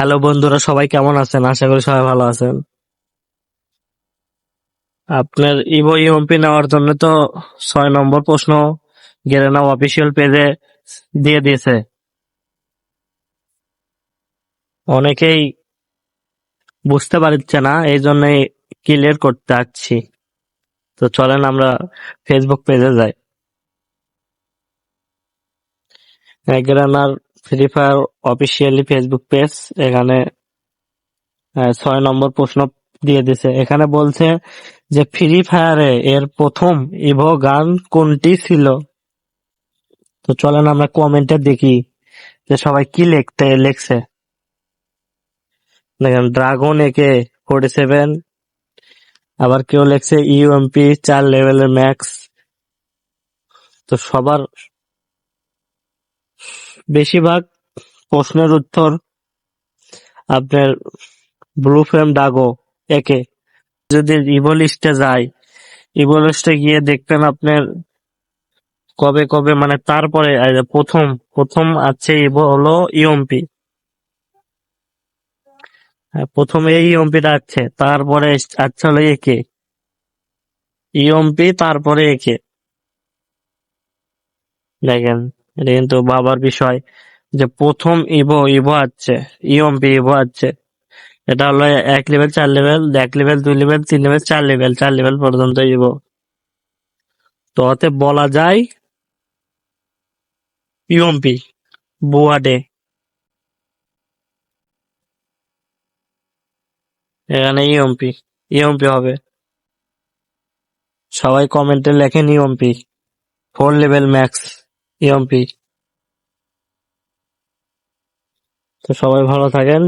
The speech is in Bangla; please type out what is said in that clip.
হ্যালো বন্ধুরা, সবাই কেমন আছেন? আশা করি সবাই ভালো আছেন। আপনার ইভো ইউএমপি নেওয়ার জন্য তো ছয় নম্বর প্রশ্ন গেরেনা অফিসিয়াল পেজে দিয়ে দিয়েছে। অনেকেই বুঝতে পারছে না এই জন্য ক্লিয়ার করতে আসছি তো চলেন আমরা ফেসবুক পেজে যাই। গেরানার Free Fire officially Facebook page এখানে ছয় নম্বর প্রশ্ন দিয়ে দিছে। এখানে বলছে যে ফ্রি ফায়ারে এর প্রথম ইভো গান কোনটি ছিল? তো চলেন আমরা কমেন্টে দেখি যে সবাই কি লিখতে, লিখছে। দেখেন ড্রাগন একে ফোর্টি সেভেন আবার কেউ লিখছে ইউএমপি চার লেভেলের ম্যাক্স তো সবার বেশিরভাগ প্রশ্নের উত্তর আপনার ব্লু ফ্রেম ডাগো একে। যদি ইভো লিস্টে যায় ইভো লিস্টে গিয়ে দেখবেন আপনার কবে কবে মানে তারপরে প্রথম প্রথম আছে হলো ইউএমপি প্রথমে ইউএমপিটা আছে, তারপরে আছে হলো একে ইউএমপি তারপরে একে দেখেন। এটা কিন্তু বাবার বিষয় যে প্রথম ইভো ইভো আছে ইউএমপি ইভো আছে। এটা হলো এক লেভেল চার লেভেল এক লেভেল দুই লেভেল তিন লেভেল চার লেভেল চার লেভেল পর্যন্ত ইভো তো অতে বলা যায় ইউএমপি বুয়াডে এখানে ইউএমপি ইউএমপি হবে। সবাই কমেন্টে লেখেন ইউএমপি ফোর লেভেল ম্যাক্স তো সবাই ভালো থাকেন।